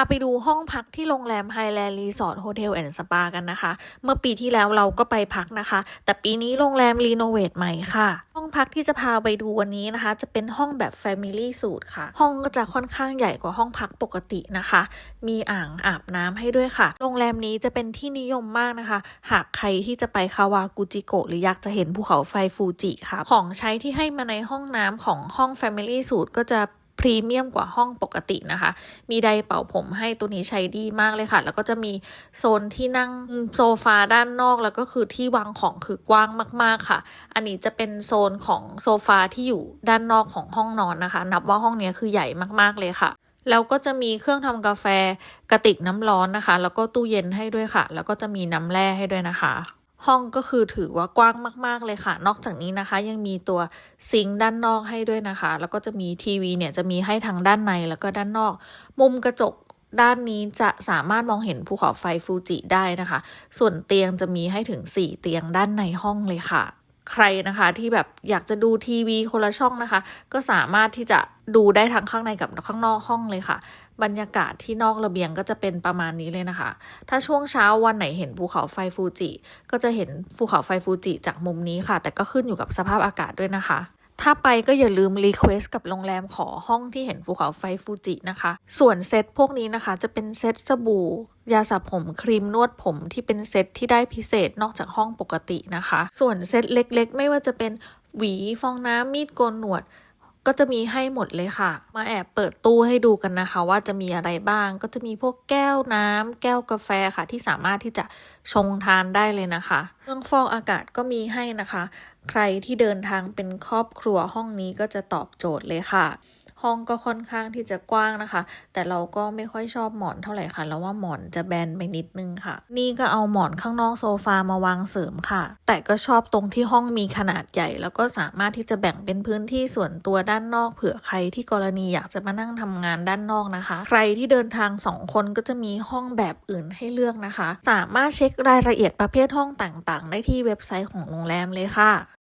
าไปดูห้องพักที่โรงแรม Highland Resort Hotel and Spa กันนะคะ เมื่อปีที่แล้วเราก็ไปพักนะคะ แต่ปีนี้โรงแรมรีโนเวทใหม่ค่ะ ห้องพักที่จะพาไปดูวันนี้นะคะ จะเป็นห้องแบบ Family Suite ค่ะ ห้องก็จะค่อนข้างใหญ่กว่าห้องพักปกตินะคะ มีอ่างอาบน้ำให้ด้วยค่ะ โรงแรมนี้จะเป็นที่นิยมมากนะคะ หากใครที่จะไปคาวากุจิโกะหรืออยากจะเห็นภูเขาไฟฟูจิค่ะ ของใช้ที่ให้มาในห้องน้ำของห้อง Family Suite ก็จะ พรีเมียมกว่าห้องปกตินะคะ มีไดร์เป่าผมให้ตัวนี้ใช้ดีมากเลยค่ะ แล้วก็จะมีโซนที่นั่งโซฟาด้านนอก แล้วก็คือที่วางของคือกว้างมาก ๆค่ะ อันนี้จะเป็นโซนของโซฟาที่อยู่ด้านนอกของห้องนอนนะคะ นับว่าห้องนี้คือใหญ่มากๆเลยค่ะแล้วก็จะมีเครื่องทำกาแฟกระติกน้ำร้อนนะคะ แล้วก็ตู้เย็นให้ด้วยค่ะ แล้วก็จะมีน้ำแร่ให้ด้วยนะคะ ห้องก็คือถือว่ากว้างมาก ๆ เลยค่ะ นอกจากนี้นะคะ ยังมีตัวซิงค์ด้านนอกให้ด้วยนะคะ แล้วก็จะมีทีวีเนี่ยจะมีให้ทั้งด้านในแล้วก็ด้านนอก มุมกระจกด้านนี้จะสามารถมองเห็นภูเขาไฟฟูจิได้นะคะ ส่วนเตียงจะมีให้ถึง 4 เตียงด้านในห้องเลยค่ะ ใครนะคะ ที่แบบอยากจะดูทีวีคนละช่องนะคะ ก็สามารถที่จะดูได้ทั้งข้างในกับข้างนอกห้องเลยค่ะ บรรยากาศที่นอกระเบียงก็จะเป็นประมาณนี้เลยนะคะ ถ้าช่วงเช้าวันไหนเห็นภูเขาไฟฟูจิ ก็จะเห็นภูเขาไฟฟูจิจากมุมนี้ค่ะ แต่ก็ขึ้นอยู่กับสภาพอากาศด้วยนะคะ ถ้าไปก็อย่าลืมรีเควสกับโรงแรมขอห้องที่เห็นภูเขาไฟฟูจินะคะ ส่วนเซตพวกนี้นะคะ จะเป็นเซตสบู่ ยาสระผมครีมนวดผมที่เป็นเซตที่ได้พิเศษนอกจากห้องปกตินะคะ ส่วนเซตเล็กๆ ไม่ว่าจะเป็นหวีฟองน้ำมีดโกนหนวด ก็จะมีให้หมดเลยค่ะ มาแอบเปิดตู้ให้ดูกันนะคะ ว่าจะมีอะไรบ้าง ก็จะมีพวกแก้วน้ำแก้วกาแฟค่ะ ที่สามารถที่จะชงทานได้เลยนะคะ เครื่องฟอกอากาศก็มีให้นะคะ ใครที่เดินทางเป็นครอบครัวห้องนี้ก็จะตอบโจทย์เลยค่ะ ห้องก็ค่อนข้างที่จะกว้างนะคะ แต่เราก็ไม่ค่อยชอบหมอนเท่าไหร่ค่ะแล้วว่าหมอนจะแบนไปนิดนึงค่ะ นี่ก็เอาหมอนข้างนอกโซฟามาวางเสริมค่ะ แต่ก็ชอบตรงที่ห้องมีขนาดใหญ่ แล้วก็สามารถที่จะแบ่งเป็นพื้นที่ส่วนตัวด้านนอกเผื่อใครที่กรณีอยากจะมานั่งทำงานด้านนอกนะคะ ใครที่เดินทางสองคนก็จะมีห้องแบบอื่นให้เลือกนะคะ สามารถเช็ครายละเอียดประเภทห้องต่างๆ ได้ที่เว็บไซต์ของโรงแรมเลยค่ะ